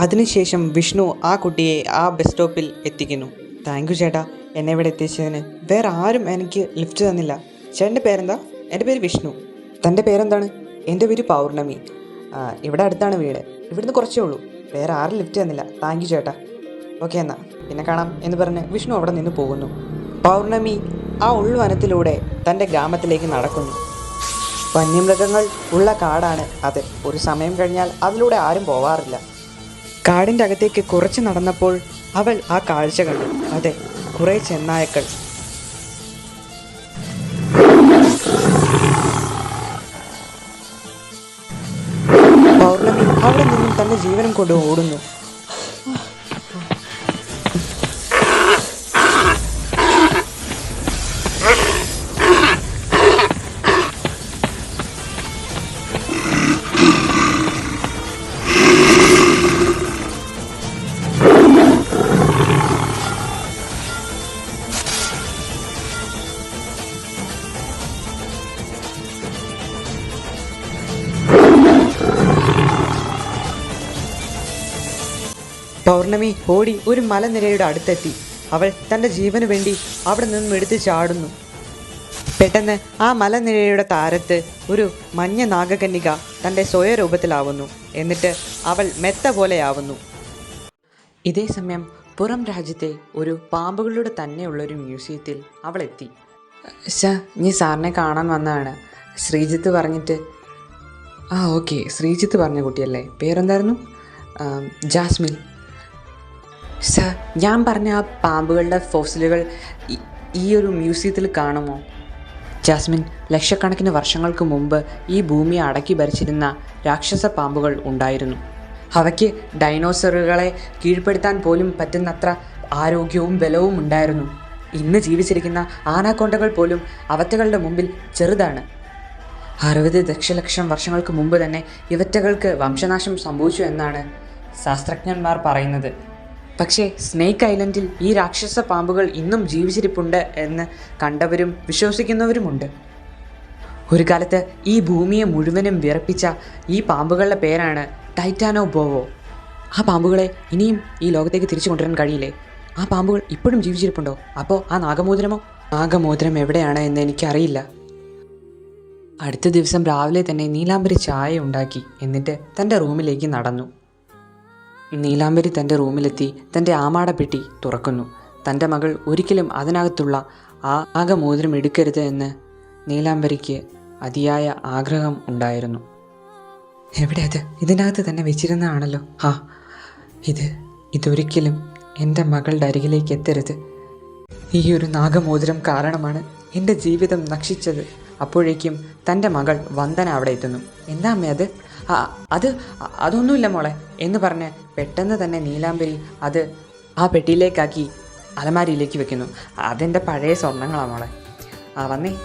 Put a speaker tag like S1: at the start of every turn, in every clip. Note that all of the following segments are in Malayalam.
S1: അതിനുശേഷം വിഷ്ണു ആ കുട്ടിയെ ആ ബസ് സ്റ്റോപ്പിൽ എത്തിക്കുന്നു. താങ്ക് യു ചേട്ടാ. എന്നെ ഇവിടെ എത്തിച്ചതിന് വേറെ ആരും എനിക്ക് ലിഫ്റ്റ് തന്നില്ല. ചേട്ടന്റെ പേരെന്താ? എന്റെ പേര് വിഷ്ണു. തന്റെ പേരെന്താണ്? എന്റെ പേര് പൗർണമി. ഇവിടെ അടുത്താണ് വീട്. ഇവിടുന്ന് കുറച്ചേ ഉള്ളൂ. വേറെ ആരും ലിഫ്റ്റ് തന്നില്ല. താങ്ക് യു ചേട്ടാ. ഓക്കെ എന്നാ. പിന്നെ കാണാം എന്ന് പറഞ്ഞ് വിഷ്ണു അവിടെ നിന്ന് പോകുന്നു. പൗർണമി ആ ഉൾവനത്തിലൂടെ തന്റെ ഗ്രാമത്തിലേക്ക് നടക്കുന്നു. വന്യമൃഗങ്ങൾ ഉള്ള കാടാണ് അത്. ഒരു സമയം കഴിഞ്ഞാൽ അതിലൂടെ ആരും പോവാറില്ല. കാടിന്റെ അകത്തേക്ക് കുറച്ച് നടന്നപ്പോൾ അവൾ ആ കാഴ്ച കണ്ടു. അതെ കുറെ ചെന്നായക്കൾ. പൗർണമി അവിടെ നിന്നും തന്റെ ജീവനം കൊണ്ട് ഓടുന്നു. പൗർണമി ഓടി ഒരു മലനിരയുടെ അടുത്തെത്തി. അവൾ തന്റെ ജീവന് വേണ്ടി അവിടെ നിന്നും എടുത്ത് ചാടുന്നു. പെട്ടെന്ന് ആ മലനിരയുടെ താരത്ത് ഒരു മഞ്ഞ നാഗകന്യക തന്റെ സ്വയരൂപത്തിലാവുന്നു. എന്നിട്ട് അവൾ മെത്ത പോലെയാവുന്നു. ഇതേ സമയം പുറം രാജ്യത്തെ ഒരു പാമ്പുകളുടെ തന്നെയുള്ളൊരു മ്യൂസിയത്തിൽ അവൾ എത്തി. ശ നീ സാറിനെ കാണാൻ വന്നതാണ്. ശ്രീജിത്ത് പറഞ്ഞിട്ട് ആ ഓക്കെ ശ്രീജിത്ത് പറഞ്ഞ കുട്ടിയല്ലേ? പേരെന്തായിരുന്നു? ജാസ്മിൻ. സർ ഞാൻ പറഞ്ഞ ആ പാമ്പുകളുടെ ഫോസിലുകൾ ഈ- ഒരു മ്യൂസിയത്തിൽ കാണുമോ? ജാസ്മിൻ ലക്ഷക്കണക്കിന് വർഷങ്ങൾക്ക് മുമ്പ് ഈ ഭൂമിയെ അടക്കി ഭരിച്ചിരുന്ന രാക്ഷസ പാമ്പുകൾ ഉണ്ടായിരുന്നു. അവയ്ക്ക് ഡൈനോസറുകളെ കീഴ്പ്പെടുത്താൻ പോലും പറ്റുന്നത്ര ആരോഗ്യവും ബലവും ഉണ്ടായിരുന്നു. ഇന്ന് ജീവിച്ചിരിക്കുന്ന ആനാക്കൊണ്ടകൾ പോലും അവറ്റകളുടെ മുമ്പിൽ ചെറുതാണ്. അറുപത് ദശലക്ഷം വർഷങ്ങൾക്ക് മുമ്പ് തന്നെ ഇവറ്റകൾക്ക് വംശനാശം സംഭവിച്ചു എന്നാണ് ശാസ്ത്രജ്ഞന്മാർ പറയുന്നത്. പക്ഷേ സ്നേക്ക് ഐലൻഡിൽ ഈ രാക്ഷസ പാമ്പുകൾ ഇന്നും ജീവിച്ചിരിപ്പുണ്ട് എന്ന് കണ്ടവരും വിശ്വസിക്കുന്നവരുമുണ്ട്. ഒരു കാലത്ത് ഈ ഭൂമിയെ മുഴുവനും വിറപ്പിച്ച ഈ പാമ്പുകളുടെ പേരാണ് ടൈറ്റാനോ ബോവോ ആ പാമ്പുകളെ ഇനിയും ഈ ലോകത്തേക്ക് തിരിച്ചു കൊണ്ടുവരാൻ കഴിയില്ലേ? ആ പാമ്പുകൾ ഇപ്പോഴും ജീവിച്ചിരിപ്പുണ്ടോ? അപ്പോൾ ആ നാഗമോതിരമോ? നാഗമോതിരം എവിടെയാണ് എന്ന് എനിക്കറിയില്ല. അടുത്ത ദിവസം രാവിലെ തന്നെ നീലാംബരി ചായ ഉണ്ടാക്കി എന്നിട്ട് തന്റെ റൂമിലേക്ക് നടന്നു. നീലാംബരി തന്റെ റൂമിലെത്തി തന്റെ ആമാടപ്പെട്ടി തുറക്കുന്നു. തന്റെ മകൾ ഒരിക്കലും അതിനകത്തുള്ള ആ ആകമോതിരം എടുക്കരുത് എന്ന് നീലാംബരിക്ക് അതിയായ ആഗ്രഹം ഉണ്ടായിരുന്നു. എവിടെ അത്? ഇതിനകത്ത് തന്നെ വെച്ചിരുന്നതാണല്ലോ. ആ ഇത് ഇതൊരിക്കലും എന്റെ മകളുടെ അരികിലേക്ക് എത്തരുത്. ഈ ഒരു നാഗമോതിരം കാരണമാണ് എന്റെ ജീവിതം നശിച്ചത്. അപ്പോഴേക്കും തന്റെ മകൾ വന്ദന അവിടെ എത്തുന്നു. എന്താ അമ്മേ അത്? അത് അതൊന്നുമില്ല മോളെ. എന്ന് പറഞ്ഞ് പെട്ടെന്ന് തന്നെ നീലാംബരി അത് ആ പെട്ടിയിലേക്കാക്കി അലമാരിയിലേക്ക് വെക്കുന്നു. അതെന്റെ പഴയ സ്വർണങ്ങളാണ് മോളെ. ആ വന്നേ.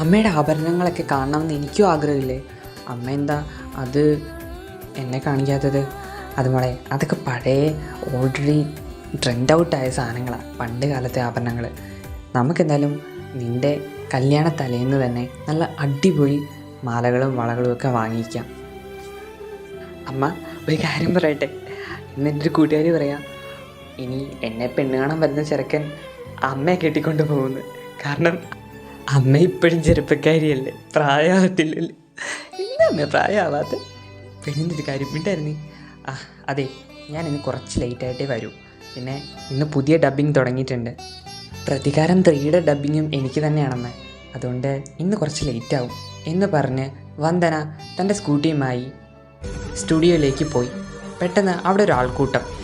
S1: അമ്മയുടെ ആഭരണങ്ങളൊക്കെ കാണണമെന്ന് എനിക്കും ആഗ്രഹമില്ലേ? അമ്മ എന്താ അത് എന്നെ കാണിക്കാത്തത്? അത് മോളെ അതൊക്കെ പഴയ ഓൾറെഡി ട്രെൻഡ് ഔട്ടായ സാധനങ്ങളാണ് പണ്ട് കാലത്തെ ആഭരണങ്ങൾ നമുക്കെന്തായാലും നിന്റെ കല്യാണ തലേന്ന് തന്നെ നല്ല അടിപൊളി മാലകളും വളകളും ഒക്കെ വാങ്ങിക്കാം. അമ്മ ഒരു കാര്യം പറയട്ടെ? ഇന്ന് എന്റെ ഒരു കൂട്ടുകാരി പറയാം ഇനി എന്നെ പെണ്ണ് കാണാൻ വരുന്ന ചെറുക്കൻ അമ്മയെ കെട്ടിക്കൊണ്ട് പോകുന്നു. കാരണം അമ്മ ഇപ്പോഴും ചെറുപ്പക്കാരിയല്ലേ പ്രായമാകത്തില്ലല്ലോ എന്താ അമ്മ പ്രായമാവാത്ത പെണ്ണിന്റെ ഒരു കാര്യം ഉണ്ടായിരുന്നു ആ അതെ ഞാൻ ഇന്ന് കുറച്ച് ലേറ്റായിട്ടേ വരൂ. പിന്നെ ഇന്ന് പുതിയ ഡബ്ബിങ് തുടങ്ങിയിട്ടുണ്ട്. പ്രതികാരം ത്രീയുടെ ഡബ്ബിങ്ങും എനിക്ക് തന്നെയാണമ്മ അതുകൊണ്ട് ഇന്ന് കുറച്ച് ലേറ്റാവും എന്ന് പറഞ്ഞ് വന്ദന തന്റെ സ്കൂട്ടിയുമായി സ്റ്റുഡിയോയിലേക്ക് പോയി. പെട്ടെന്ന് അവിടെ ഒരു ആൾക്കൂട്ടം